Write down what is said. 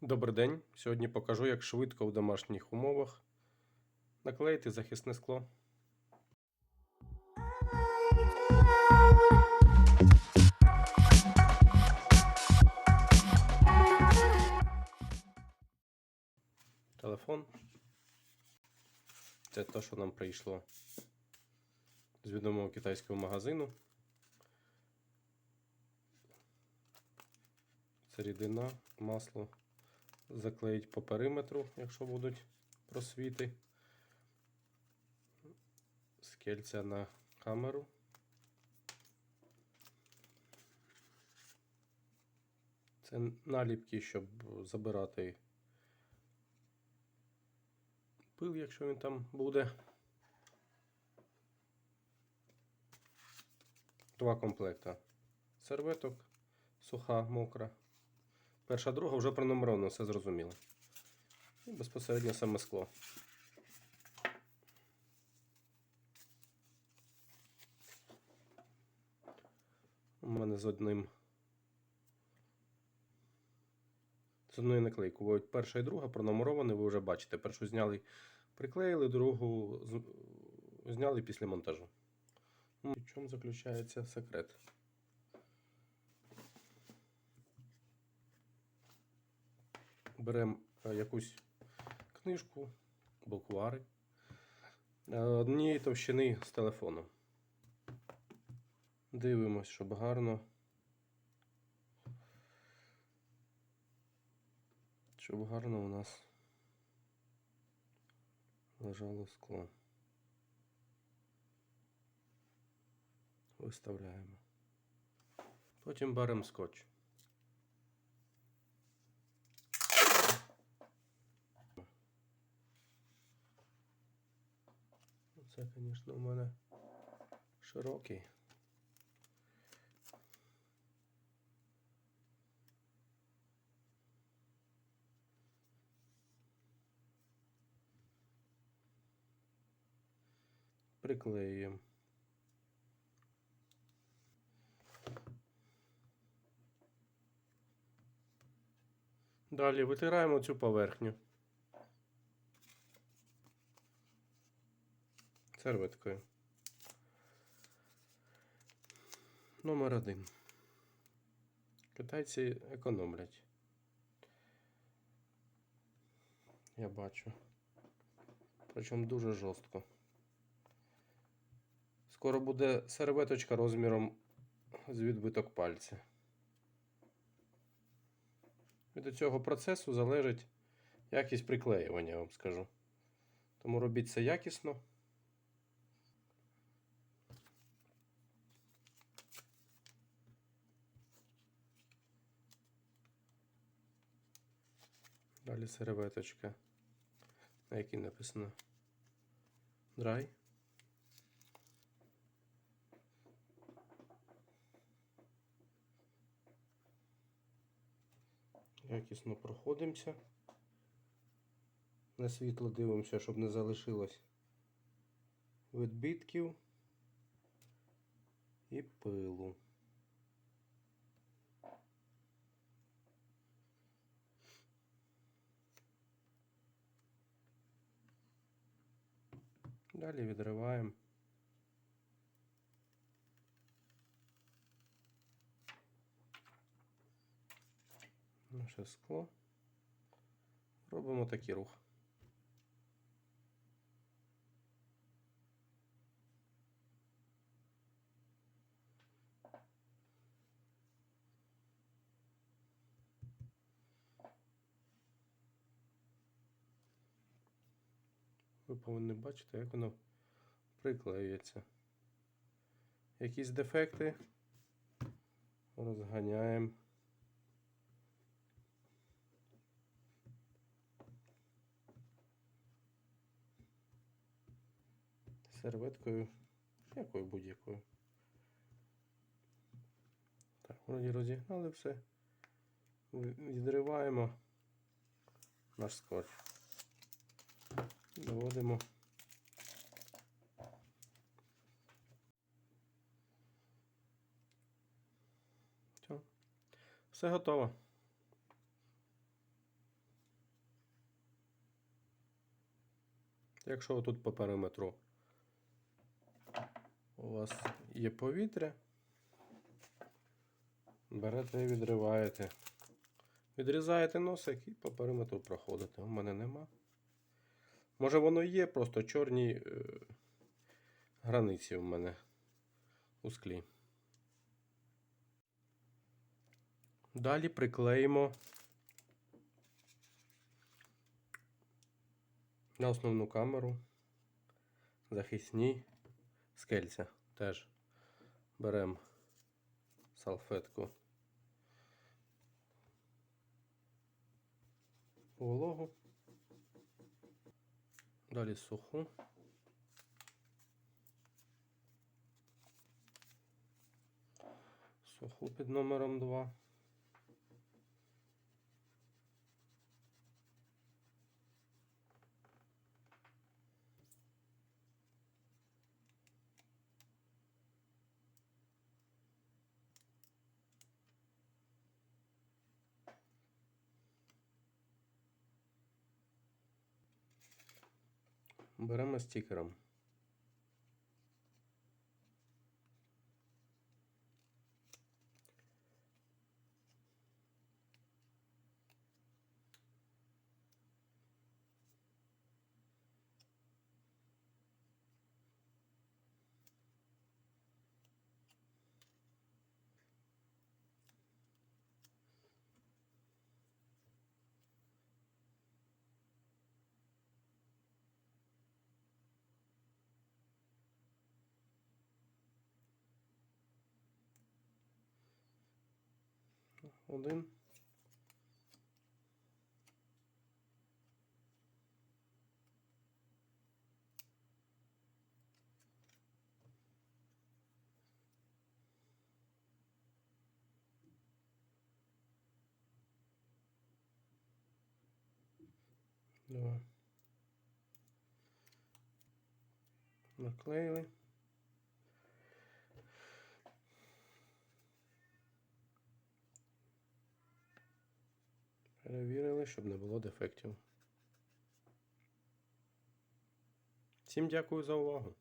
Добрий день. Сьогодні покажу, як швидко в домашніх умовах наклеїти захисне скло. Телефон. Це те, що нам прийшло з відомого китайського магазину. Це масло заклеїть по периметру, якщо будуть просвіти. Скельця на камеру. Це наліпки, щоб забирати пил, якщо він там буде. Два комплекта. Серветок, суха, мокра. Перша, друга вже пронумеровано, все зрозуміло. І безпосередньо саме скло. У мене з одним. З одною наклейкою. Перша і друга пронумеровані, ви вже бачите. Першу зняли, приклеїли, другу зняли після монтажу. Ну, В чому заключається секрет? Беремо якусь книжку, буквари е, однієї товщини з телефоном. Дивимось, щоб гарно. Щоб гарно у нас лежало скло. Виставляємо. Потім беремо скотч. Це, звісно, у мене широкий. Приклеюємо. Далі витираємо цю поверхню. Серветкою. Номер один. Китайці економлять. Я бачу. Причому дуже жорстко. Скоро буде серветочка розміром з відбиток пальця. Від цього процесу залежить якість приклеювання, я вам скажу. Тому робіть це якісно. Далі серветочка, на якій написано Dry. Якісно проходимося. На світло дивимося, щоб не залишилось відбитків і пилу. Далі відриваємо. Наше скло. Робимо такий рух. Ви повинні бачити, як воно приклеюється. Якісь дефекти розганяємо. Серветкою, якою будь-якою. Так, вроді розігнали все. Відриваємо наш скотч доводимо. Все, готово. Якщо тут по периметру у вас є повітря, берете і відриваєте. Відрізаєте носик і по периметру проходите. У мене нема. Може воно є, просто чорні е, границі в мене у склі. Далі приклеїмо на основну камеру захисні скельця. Теж беремо салфетку вологу. Далі суху. Суху під номером 2. Беремо стікером. Один. Два. Наклеїли. Щоб не було дефектів. Всім дякую за увагу.